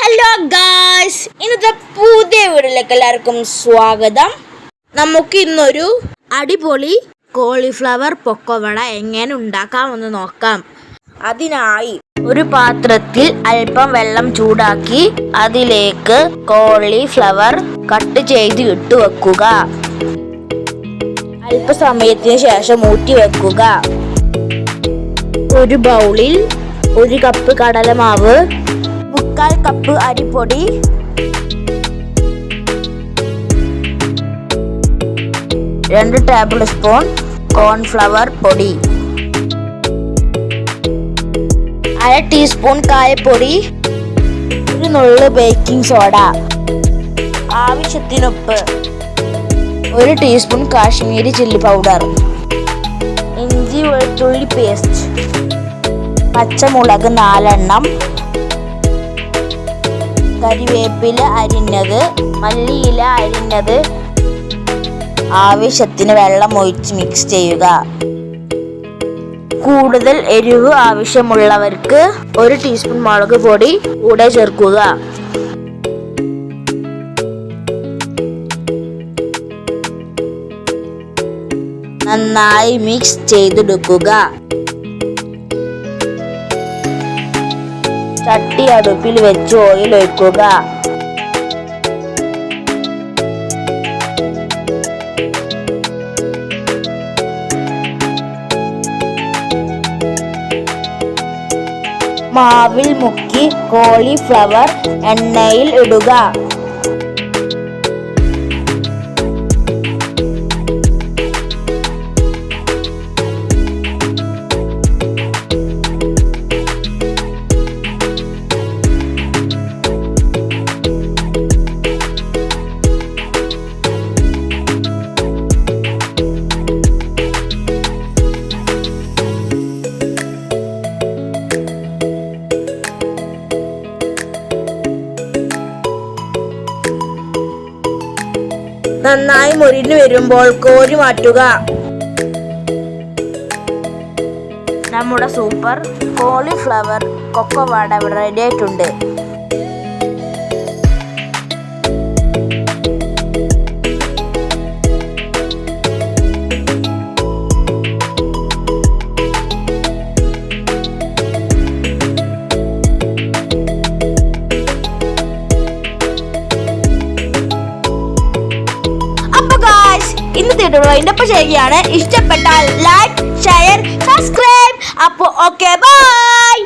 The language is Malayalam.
ഹലോ ഗായ്സ് ഇന്നത്തെ പുതിയ വീടിലേക്ക് എല്ലാവർക്കും സ്വാഗതം. നമുക്ക് ഇന്നൊരു അടിപൊളി കോളിഫ്ലവർ പൊക്കവട എങ്ങനെ ഉണ്ടാക്കാമെന്ന് നോക്കാം. അതിനായി ഒരു പാത്രത്തിൽ അല്പം വെള്ളം ചൂടാക്കി അതിലേക്ക് കോളിഫ്ലവർ കട്ട് ചെയ്ത് ഇട്ട് വെക്കുക അല്പസമയത്തിന് ശേഷം ഊറ്റി വെക്കുക. ഒരു ബൗളിൽ ഒരു കപ്പ് കടലമാവ് മുക്കാൽ കപ്പ് അരിപ്പൊടി രണ്ട് ടേബിൾ സ്പൂൺ കോൺഫ്ലവർ പൊടി അര ടീസ്പൂൺ കായപ്പൊടി ഒരു നുള്ളു ബേക്കിംഗ് സോഡ ആവശ്യത്തിനുപ്പ് ഒരു ടീസ്പൂൺ കാശ്മീരി ചില്ലി പൗഡർ ഇഞ്ചി വെളുത്തുള്ളി പേസ്റ്റ്. പച്ചമുളക് നാലെണ്ണം. കരിവേപ്പില അരിഞ്ഞത് മല്ലിയില അരിഞ്ഞത്. ആവശ്യത്തിന് വെള്ളം ഒഴിച്ച് മിക്സ് ചെയ്യുക. കൂടുതൽ എരിവ് ആവശ്യമുള്ളവർക്ക് ഒരു ടീസ്പൂൺ മുളക് പൊടി കൂടെ ചേർക്കുക. നന്നായി മിക്സ് ചെയ്തെടുക്കുക. ചട്ടി അടുപ്പിൽ വെച്ച് ഓയിൽ ഒഴിക്കുക. മാവിൽ മുക്കി കോളിഫ്ലവർ എണ്ണയിൽ ഇടുക. നന്നായി മുരിഞ്ഞു വരുമ്പോൾ കോരി മാറ്റുക. നമ്മുടെ സൂപ്പർ കോളിഫ്ലവർ കൊക്കോവാട ഇവിടെ റെഡി ആയിട്ടുണ്ട്. ഇന്നത്തെ ഒപ്പം ചെയ്യുകയാണ് ഇഷ്ടപ്പെട്ടാൽ ലൈക്ക് ഷെയർ സബ്സ്ക്രൈബ് അപ്പോൾ ഓക്കെ ബൈ